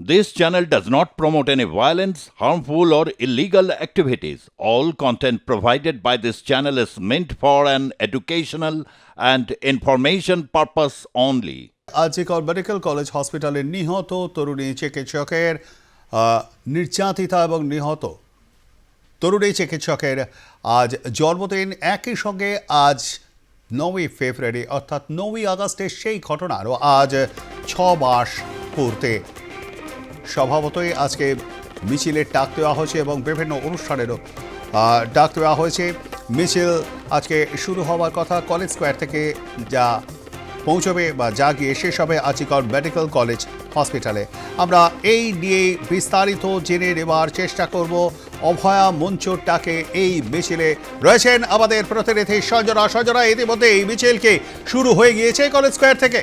This channel does not promote any violence, harmful, or illegal activities. All content provided by this channel is meant for an educational and information purpose only. RG Kar medical college হসপিটালে নিহত তরুণী চিকিৎসকের নির্যাতিতা এবং নিহত তরুণী চিকিৎসকের আজ জন্মদিন একই সঙ্গে আজ নয়ই ফেব্রুয়ারি অর্থাৎ নয়ই আগস্টের সেই ঘটনারও আজ ছ মাস পূর্তে স্বভাবতই আজকে মিছিলের ডাক দেওয়া হয়েছে এবং বিভিন্ন অনুষ্ঠানেরও ডাক দেওয়া হয়েছে। মিছিল আজকে শুরু হওয়ার কথা, কলেজ স্কোয়ার থেকে যা পৌঁছবে বা যা গিয়ে শেষ হবে আজিকর মেডিকেল কলেজ হসপিটালে। আমরা এই নিয়ে বিস্তারিত জেনে নেওয়ার চেষ্টা করব। অভয়া মঞ্চর ডাকে এই মিছিলে। রয়েছেন আমাদের প্রতিনিধি সঞ্জনা। সঞ্জনা ইতিমধ্যে এই মিছিলকে শুরু হয়ে গিয়েছে কলেজ স্কোয়ার থেকে।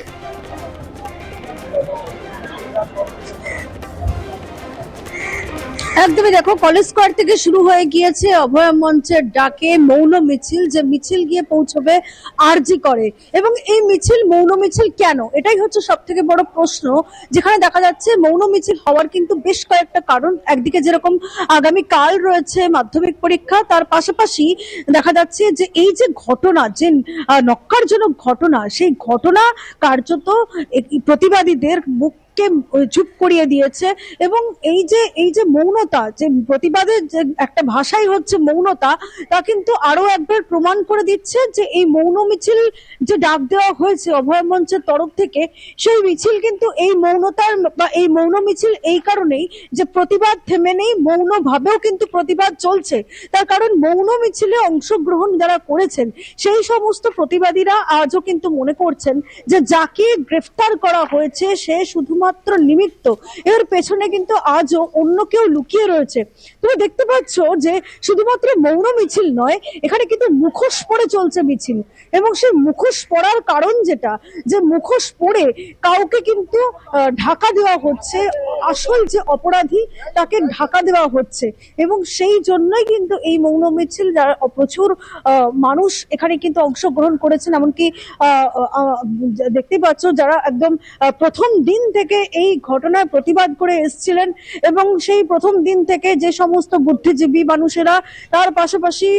একদমই দেখো, কলেজ স্কোয়ার থেকে শুরু হয়ে গিয়েছে অভয় মঞ্চের ডাকে মৌন মিছিল, যে মিছিল গিয়ে পৌঁছবে আরজি করে। এবং এই মিছিল মৌন মিছিল কেন? এটাই হচ্ছে সব থেকে বড় প্রশ্ন, যেখানে দেখা যাচ্ছে মৌন মিছিল হওয়ার কিন্তু বেশ কয়েকটা কারণ। একদিকে যেরকম আগামী কাল রয়েছে মাধ্যমিক পরীক্ষা, তার পাশাপাশি দেখা যাচ্ছে যে এই যে ঘটনা, যে নক্কারজনক ঘটনা, সেই ঘটনা কার্যত প্রতিবাদীদের মুখ কে চুপ করিয়ে দিয়েছে এবং এই যে এই যে মৌনতা, যে প্রতিবাদের যে একটা ভাষাই হচ্ছে মৌনতা, তা কিন্তু আরও একবার প্রমাণ করে দিচ্ছে যে এই মৌন মিছিল যে ডাক দেওয়া হয়েছে অভয় মঞ্চের তরফ থেকে, সেই মিছিল কিন্তু এই মৌনতার বা এই মৌন মিছিল এই কারণেই যে প্রতিবাদ থেমে নেই মৌন ভাবেও কিন্তু প্রতিবাদ চলছে। তার কারণ মৌন মিছিলে অংশগ্রহণ যারা করেছেন, সেই সমস্ত প্রতিবাদীরা আজও কিন্তু মনে করছেন যে যাকে গ্রেফতার করা হয়েছে, সে শুধুমাত্র নিমিত্ত। এর পেছনে কিন্তু আজও অন্য কেউ লুকিয়ে রয়েছে। তুমি দেখতে পাচ্ছ যে শুধুমাত্র মৌন মিছিল নয়, এখানে কিন্তু মুখোশ পরে চলছে মিছিল। এবং সেই মুখোশ পরার কারণ যেটা, যে মুখোশ পরে কাউকে কিন্তু ঢাকা দেওয়া হচ্ছে, আসল যে অপরাধী, তাকে ঢাকা দেওয়া হচ্ছে। এবং সেই জন্যই কিন্তু এই মৌন মিছিল যারা প্রচুর মানুষ এখানে কিন্তু অংশগ্রহণ করেছেন। এমনকি দেখতেই পাচ্ছ যারা একদম প্রথম দিন থেকে এই ঘটনার প্রতিবাদ করে এসেছিলেন এবং সেই প্রথম দিন থেকে যে সমস্ত বুদ্ধিজীবী মানুষেরা, তার পাশাপাশি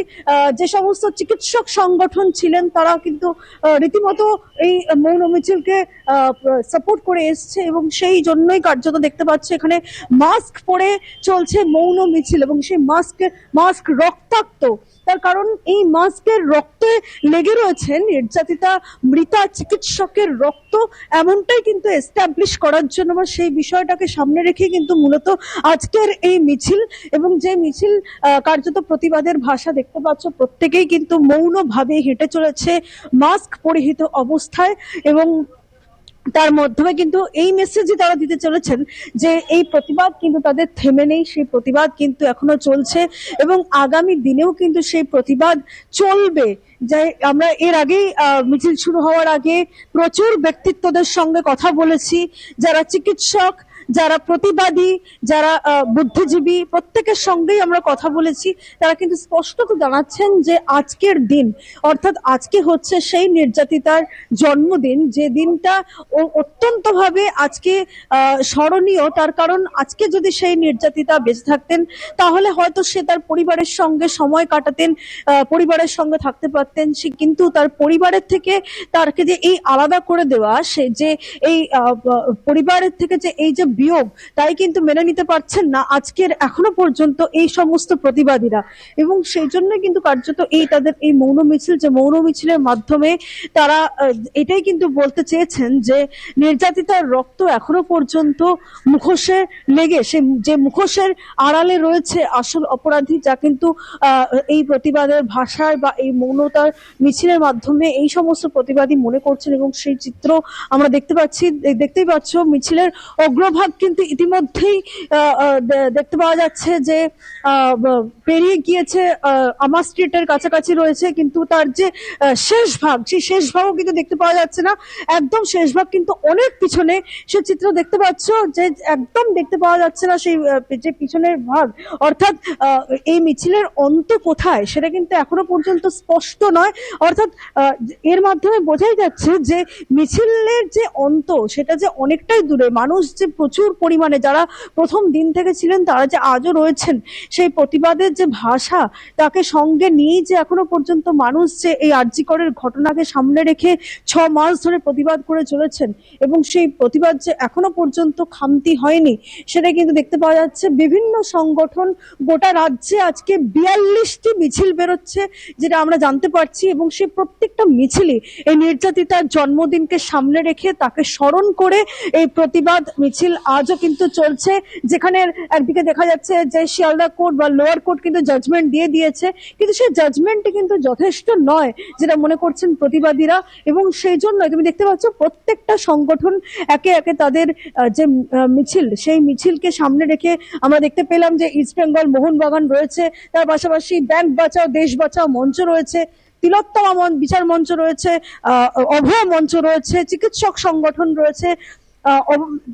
যে সমস্ত চিকিৎসক সংগঠন ছিলেন, তারা কিন্তু রীতিমতো এই মৌন মিছিলকে সাপোর্ট করে এসছে এবং সেই জন্যই কার্যত দেখতে পাচ্ছি এখানে মাস্ক পরে চলছে মৌন মিছিল এবং সেই মাস্ক মাস্ক রক্তাক্ত তার কারণ এই মাস্কের রক্তে লেগে রয়েছে নির্যাতিতা মৃতা চিকিৎসকের রক্ত এমনটাই কিন্তু এস্টাবলিশ করার জন্য বা সেই বিষয়টাকে সামনে রেখে কিন্তু মূলত আজকের এই মিছিল এবং যে মিছিল কার্যত প্রতিবাদের ভাষা দেখতে পাচ্ছ, প্রত্যেকেই কিন্তু মৌনভাবে হেঁটে চলেছে মাস্ক পরিহিত অবস্থায় এবং তার মাধ্যমে কিন্তু এই মেসেজই তারা দিতে চলেছেন যে এই প্রতিবাদ কিন্তু তাদের থেমে নেই, সেই প্রতিবাদ কিন্তু এখনও চলছে এবং আগামী দিনেও কিন্তু সেই প্রতিবাদ চলবে। যে আমরা এর আগেই মিছিল শুরু হওয়ার আগে প্রচুর ব্যক্তিত্বদের সঙ্গে কথা বলেছি, যারা চিকিৎসক যারা প্রতিবাদী, যারা বুদ্ধিজীবী, প্রত্যেকের সঙ্গেই আমরা কথা বলেছি, তারা কিন্তু স্পষ্টত জানাচ্ছেন যে আজকের দিন, অর্থাৎ আজকে হচ্ছে সেই নির্যাতিতার জন্মদিন, যে দিনটা অত্যন্তভাবে আজকে স্মরণীয়, তার কারণ আজকে যদি সেই নির্যাতিতা বেঁচে থাকতেন, তাহলে হয়তো সে তার পরিবারের সঙ্গে সময় কাটাতেন পরিবারের সঙ্গে থাকতে পারতেন, সে কিন্তু তার পরিবারের থেকে তারকে যে এই আলাদা করে দেওয়া, সে যে এই পরিবারের থেকে যে এই যে বিয়োগ। তাই কিন্তু মেনে নিতে পারছেন না আজকের, এখনও পর্যন্ত এই সমস্ত প্রতিবাদীরা। এবং সেই জন্য কিন্তু কার্যত এই তাদের এই মৌন মিছিল, যে মৌন মিছিলের মাধ্যমে তারা এটাই কিন্তু বলতে চেয়েছেন যে নির্যাতিতার রক্ত এখনও পর্যন্ত মুখোশে লেগে, সে যে মুখোশের আড়ালে রয়েছে আসল অপরাধী, যা কিন্তু এই প্রতিবাদের ভাষায় বা এই মৌনতার মিছিলের মাধ্যমে এই সমস্ত প্রতিবাদী মনে করছেন। এবং সেই চিত্র আমরা দেখতে পাচ্ছি, দেখতেই পাচ্ছ, মিছিলের অগ্রভাগ কিন্তু ইতিমধ্যেই দেখতে পাওয়া যাচ্ছে যে পেরিয়ে গিয়েছে আমার স্ট্রিটের কাছাকাছি রয়েছে, কিন্তু তার যে শেষ ভাগ, সেই শেষ ভাগও কিন্তু দেখতে পাওয়া যাচ্ছে না। একদম শেষ ভাগ কিন্তু অনেক পিছনে, সে চিত্র দেখতে পাচ্ছ যে, একদম দেখতে পাওয়া যাচ্ছে না সেই যে পিছনের ভাগ। অর্থাৎ এই মিছিলের অন্ত কোথায় সেটা কিন্তু এখনও পর্যন্ত স্পষ্ট নয়। অর্থাৎ এর মাধ্যমে বোঝাই যাচ্ছে যে, মিছিলের যে অন্ত, সেটা যে অনেকটাই দূরে, মানুষ যে প্রচুর পরিমাণে যারা প্রথম দিন থেকে ছিলেন, তারা যে আজও রয়েছেন, সেই প্রতিবাদের যে ভাষা, তাকে সঙ্গে নিয়েই যে এখনও পর্যন্ত মানুষ যে এই আর্যিকরের ঘটনাকে সামনে রেখে ছ মাস ধরে প্রতিবাদ করে চলেছেন এবং সেই প্রতিবাদ যে এখনও পর্যন্ত খামতি হয়নি, সেটা কিন্তু দেখতে পাওয়া যাচ্ছে। বিভিন্ন সংগঠন গোটা রাজ্যে আজকে বিয়াল্লিশটি মিছিল বেরোচ্ছে, যেটা আমরা জানতে পারছি এবং সেই প্রত্যেকটা মিছিলই এই নির্যাতিতার জন্মদিনকে সামনে রেখে তাকে স্মরণ করে এই প্রতিবাদ মিছিল আজও কিন্তু চলছে, যেখানে একদিকে দেখা যাচ্ছে যে শিয়ালদা কোর্ট বা লোয়ার কোর্ট কিন্তু জাজমেন্ট দিয়ে দিয়েছে, কিন্তু সেই জাজমেন্টটি কিন্তু যথেষ্ট নয়, যেটা মনে করছেন প্রতিবাদীরা। এবং সেই জন্য তুমি দেখতে পাচ্ছ প্রত্যেকটা সংগঠন একে একে তাদের যে মিছিল, সেই মিছিলকে সামনে রেখে আমরা দেখতে পেলাম যে ইস্ট বেঙ্গল মোহনবাগান রয়েছে, তার পাশাপাশি ব্যাংক বাঁচাও, দেশ বাঁচাও মঞ্চ রয়েছে, তিলোত্তমা বিচার মঞ্চ রয়েছে অভয় মঞ্চ রয়েছে, চিকিৎসক সংগঠন রয়েছে।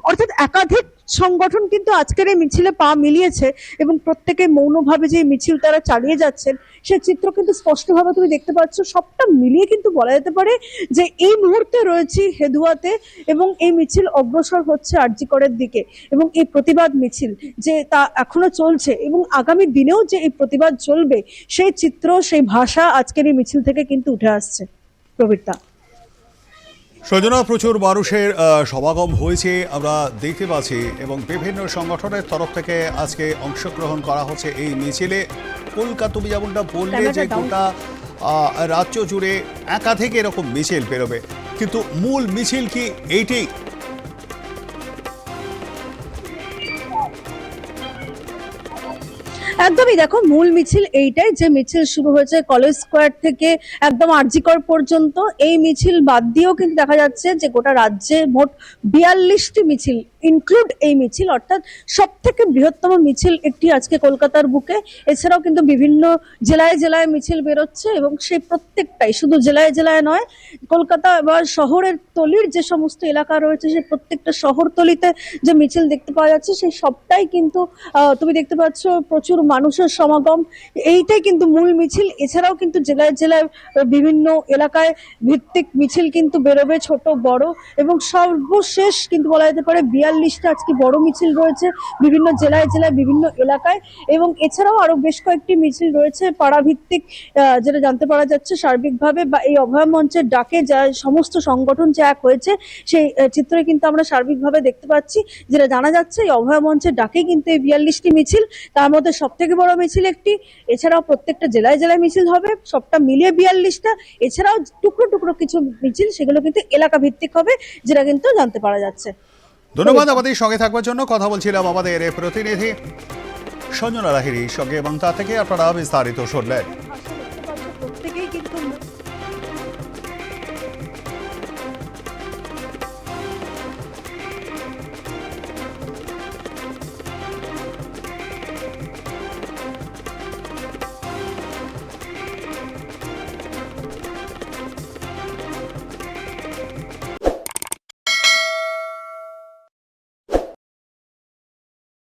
অর্থাৎ একাধিক সংগঠন কিন্তু আজকের এই মিছিলে পা মিলিয়েছে এবং প্রত্যেকে মৌনভাবে যে মিছিল তারা চালিয়ে যাচ্ছেন, সে চিত্র কিন্তু স্পষ্টভাবে তুমি দেখতে পাচ্ছ। সবটা মিলিয়ে কিন্তু বলা যেতে পারে যে এই মুহূর্তে রয়েছি হেদুয়াতে এবং এই মিছিল অগ্রসর হচ্ছে আরজিকরের দিকে এবং এই প্রতিবাদ মিছিল যে তা এখনও চলছে এবং আগামী দিনেও যে এই প্রতিবাদ চলবে, সেই চিত্র, সেই ভাষা আজকের এই মিছিল থেকে কিন্তু উঠে আসছে। প্রবীরতা সজনা প্রচুর মানুষের সমাগম হয়েছে আমরা দেখতে পাচ্ছি এবং বিভিন্ন সংগঠনের তরফ থেকে আজকে অংশগ্রহণ করা হচ্ছে এই মিছিলে। কলকাতা তুমি যেমনটা বললে যে গোটা রাজ্য জুড়ে একাধিক এরকম মিছিল বেরোবে। কিন্তু মূল মিছিল কি এইটি? একদমই দেখো, মূল মিছিল এইটাই, যে মিছিল শুরু হয়েছে কলেজ স্কোয়ার থেকে একদম আরজিকর পর্যন্ত। এই মিছিল বাদ দিয়েও কিন্তু দেখা যাচ্ছে যে গোটা রাজ্যে মোট বিয়াল্লিশটি মিছিল ইনক্লুড এই মিছিল, অর্থাৎ সব থেকে বৃহত্তম মিছিল একটি আজকে কলকাতার বুকে। এছাড়াও কিন্তু বিভিন্ন জেলায় জেলায় মিছিল বেরোচ্ছে এবং সেই প্রত্যেকটাই, শুধু জেলায় জেলায় নয়, কলকাতা বা শহরের তলির যে সমস্ত এলাকা রয়েছে, সেই প্রত্যেকটা শহরতলিতে যে মিছিল দেখতে পাওয়া যাচ্ছে, সেই সবটাই কিন্তু তুমি দেখতে পাচ্ছ প্রচুর মানুষের সমাগম এইটাই কিন্তু মূল মিছিল। এছাড়াও কিন্তু জেলায় জেলায় বিভিন্ন এলাকায় ভিত্তিক মিছিল কিন্তু বেরোবে ছোট বড় এবং সর্বশেষ কিন্তু বলা যেতে পারে বিয়াল্লিশটা আজকে বড় মিছিল রয়েছে বিভিন্ন জেলায় জেলায় বিভিন্ন এলাকায়। এবং এছাড়াও আরও বেশ কয়েকটি মিছিল রয়েছে পাড়া ভিত্তিক আহ, যেটা জানতে পারা যাচ্ছে সার্বিকভাবে বা এই অভয় মঞ্চের ডাকে যা সমস্ত সংগঠন যে এক হয়েছে সেই চিত্রে কিন্তু আমরা সার্বিকভাবে দেখতে পাচ্ছি। যেটা জানা যাচ্ছে এই অভয় মঞ্চের ডাকে কিন্তু এই বিয়াল্লিশটি মিছিল। তার মধ্যে সব থেকে বড় মিছিল একটি, এছাড়াও প্রত্যেকটা জেলায় জেলায় মিছিল হবে, সবটা মিলিয়ে বিয়াল্লিশটা, এছাড়াও টুকরো টুকরো কিছু মিছিল, সেগুলো কিন্তু এলাকা ভিত্তিক হবে, যেটা কিন্তু জানতে পারা যাচ্ছে। ধন্যবাদ আমাদের সঙ্গে থাকবার জন্য। কথা বলছিলাম আমাদের প্রতিনিধি সঞ্জনা লাহিরির সঙ্গে এবং তা থেকে আপনারা বিস্তারিত শুনলেন।